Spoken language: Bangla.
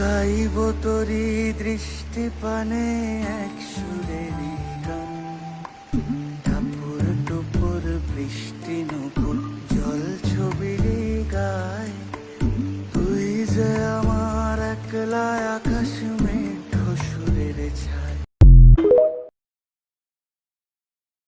গাইব তোরি দৃষ্টি পানে এক সুরে গান টাপুর টুপুর বৃষ্টি নকুল জল ছবির গায়। তুই যে আমার একলা আকাশ